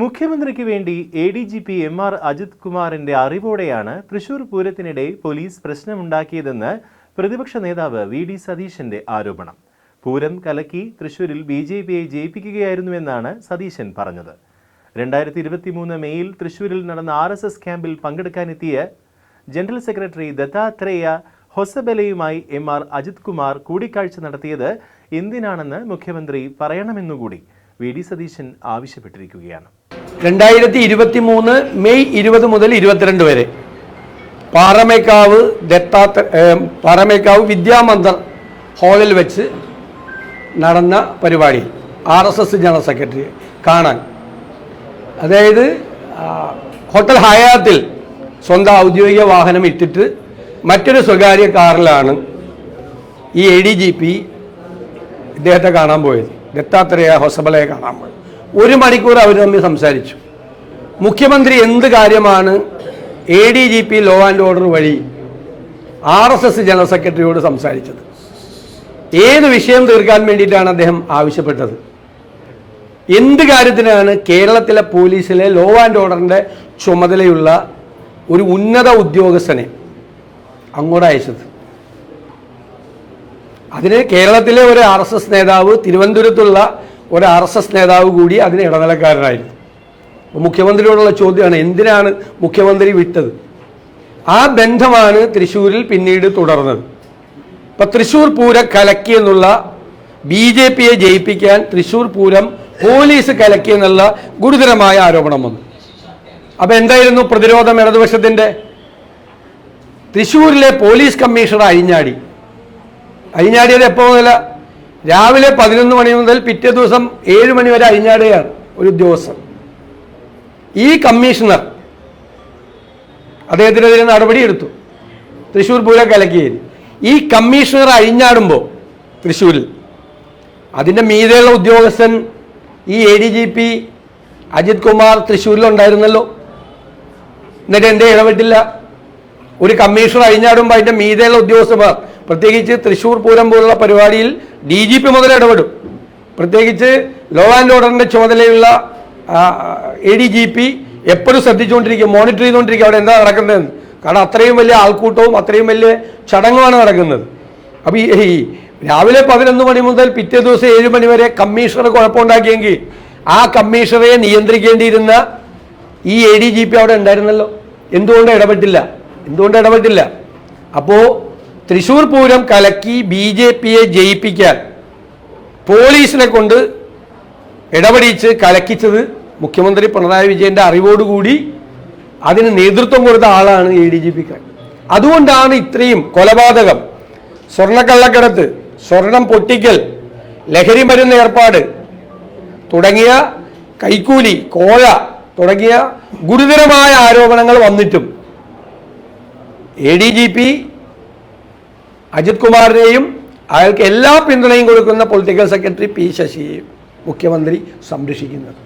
മുഖ്യമന്ത്രിക്ക് വേണ്ടി A D G P M R Ajith കുമാറിന്റെ അറിവോടെയാണ് തൃശൂർ പൂരത്തിനിടെ പോലീസ് പ്രശ്നമുണ്ടാക്കിയതെന്ന് പ്രതിപക്ഷ നേതാവ് വി ഡി സതീശന്റെ ആരോപണം. പൂരം കലക്കി തൃശൂരിൽ ബി ജെ പിയെ ജയിപ്പിക്കുകയായിരുന്നുവെന്നാണ് സതീശൻ പറഞ്ഞത്. രണ്ടായിരത്തി ഇരുപത്തി മൂന്ന് മെയ്യിൽ തൃശൂരിൽ നടന്ന ആർ എസ് എസ് ക്യാമ്പിൽ പങ്കെടുക്കാനെത്തിയ ജനറൽ സെക്രട്ടറി ദത്താത്രേയ ഹൊസബലയുമായി എം ആർ അജിത് കുമാർ കൂടിക്കാഴ്ച നടത്തിയത് എന്തിനാണെന്ന് മുഖ്യമന്ത്രി പറയണമെന്നുകൂടി വി ഡി സതീശൻ ആവശ്യപ്പെട്ടിരിക്കുകയാണ്. രണ്ടായിരത്തി ഇരുപത്തി മൂന്ന് മെയ് ഇരുപത് മുതൽ ഇരുപത്തിരണ്ട് വരെ. പാറമേക്കാവ് ദത്താത്ര പാറമേക്കാവ് വിദ്യാമന്ദർ ഹാളിൽ വെച്ച് നടന്ന പരിപാടി R S S general secretary കാണാൻ. അതായത് ഹോട്ടൽ ഹയാത്തിൽ സ്വന്തം ഔദ്യോഗിക വാഹനം ഇട്ടിട്ട് മറ്റൊരു സ്വകാര്യ കാറിലാണ് ഈ എ ഡി ജി പി ഇദ്ദേഹത്തെ കാണാൻ പോയത്. ദത്താത്രേയ ഹൊസബലയെ കാണാൻ പോയത്. ഒരു മണിക്കൂർ അവർ തമ്മിൽ സംസാരിച്ചു. മുഖ്യമന്ത്രി എന്ത് കാര്യമാണ് A D G P law and order വഴി ആർ എസ് എസ് ജനറൽ സെക്രട്ടറിയോട് സംസാരിച്ചത്? ഏത് വിഷയം തീർക്കാൻ വേണ്ടിയിട്ടാണ് അദ്ദേഹം ആവശ്യപ്പെട്ടത്? എന്ത് കാര്യത്തിനാണ് കേരളത്തിലെ പോലീസിലെ ലോ ആൻഡ് ഓർഡറിന്റെ ചുമതലയുള്ള ഒരു ഉന്നത ഉദ്യോഗസ്ഥനെ അങ്ങോട്ട് അയച്ചത്? അതിന് കേരളത്തിലെ ഒരു ആർ എസ് എസ് നേതാവ് തിരുവനന്തപുരത്തുള്ള ഒരു ആർ എസ് എസ് നേതാവ് കൂടി അതിന് ഇടനിലക്കാരനായിരുന്നു. മുഖ്യമന്ത്രിയോടുള്ള ചോദ്യമാണ് എന്തിനാണ് മുഖ്യമന്ത്രി വിട്ടത്? ആ ബന്ധമാണ് തൃശ്ശൂരിൽ പിന്നീട് തുടർന്നത്. ഇപ്പം തൃശ്ശൂർ പൂരം കലക്കി എന്നുള്ള ബി ജെ പിയെ ജയിപ്പിക്കാൻ തൃശ്ശൂർ പൂരം പോലീസ് കലക്കി എന്നുള്ള ഗുരുതരമായ ആരോപണം വന്നു. അപ്പം എന്തായിരുന്നു പ്രതിരോധം ഇടതുപക്ഷത്തിന്റെ തൃശ്ശൂരിലെ പോലീസ് കമ്മീഷണർ അഴിഞ്ഞാടി. അഴിഞ്ഞാടിയത് എപ്പോൾ മുതല? രാവിലെ പതിനൊന്ന് മണി മുതൽ പിറ്റേ ദിവസം ഏഴ് മണി വരെ അഴിഞ്ഞാടുകയാണ് ഒരു ഉദ്യോഗസ്ഥൻ. ഈ കമ്മീഷണർ അദ്ദേഹത്തിനെതിരെ നടപടിയെടുത്തു തൃശ്ശൂർ പൂരം കലക്കിയത് ഈ കമ്മീഷണർ അഴിഞ്ഞാടുമ്പോൾ തൃശ്ശൂരിൽ അതിന്റെ മീതെയുള്ള ഉദ്യോഗസ്ഥൻ ഈ A D G P Ajith Kumar തൃശ്ശൂരിലുണ്ടായിരുന്നല്ലോ എന്നിട്ട് എന്തേ ഇടപെട്ടില്ല. ഒരു കമ്മീഷണർ അഴിഞ്ഞാടുമ്പോൾ അതിന്റെ മീതെയുള്ള ഉദ്യോഗസ്ഥന്മാർ പ്രത്യേകിച്ച് തൃശൂർ പൂരം പോലുള്ള പരിപാടിയിൽ ഡി ജി പി മുതൽ ഇടപെടും. പ്രത്യേകിച്ച് ലോ ആൻഡ് ഓർഡറിന്റെ ചുമതലയുള്ള എ ഡി ജി പി എപ്പോഴും ശ്രദ്ധിച്ചുകൊണ്ടിരിക്കും മോണിറ്റർ ചെയ്തുകൊണ്ടിരിക്കും അവിടെ എന്താ നടക്കുന്നതെന്ന്. കാരണം അത്രയും വലിയ ആൾക്കൂട്ടവും അത്രയും വലിയ ചടങ്ങുമാണ് നടക്കുന്നത്. അപ്പോൾ ഈ രാവിലെ പതിനൊന്ന് മണി മുതൽ പിറ്റേ ദിവസം ഏഴ് മണി വരെ കമ്മീഷണർ കുഴപ്പമുണ്ടാക്കിയെങ്കിൽ ആ കമ്മീഷണറെ നിയന്ത്രിക്കേണ്ടിയിരുന്ന ഈ എ ഡി ജി പി അവിടെ ഉണ്ടായിരുന്നല്ലോ. എന്തുകൊണ്ട് ഇടപെട്ടില്ല? എന്തുകൊണ്ട് ഇടപെട്ടില്ല? അപ്പോൾ തൃശ്ശൂർ പൂരം കലക്കി ബി ജെ പിയെ ജയിപ്പിക്കാൻ പോലീസിനെ കൊണ്ട് ഇടപെടിച്ച് കലക്കിച്ചത് മുഖ്യമന്ത്രി പിണറായി വിജയന്റെ അറിവോടുകൂടി അതിന് നേതൃത്വം കൊടുത്ത ആളാണ് എ ഡി ജി പി കാൻ അതുകൊണ്ടാണ് ഇത്രയും കൊലപാതകം. സ്വർണക്കള്ളക്കടത്ത് സ്വർണം പൊട്ടിക്കൽ ലഹരി മരുന്ന് ഏർപ്പാട് തുടങ്ങിയ കൈക്കൂലി കോഴ തുടങ്ങിയ ഗുരുതരമായ ആരോപണങ്ങൾ വന്നിട്ടും A D G P Ajith കുമാറിനെയും അയാൾക്ക് എല്ലാ പിന്തുണയും കൊടുക്കുന്ന പൊളിറ്റിക്കൽ സെക്രട്ടറി പി ശശിയെയും മുഖ്യമന്ത്രി സംരക്ഷിക്കുന്നത്.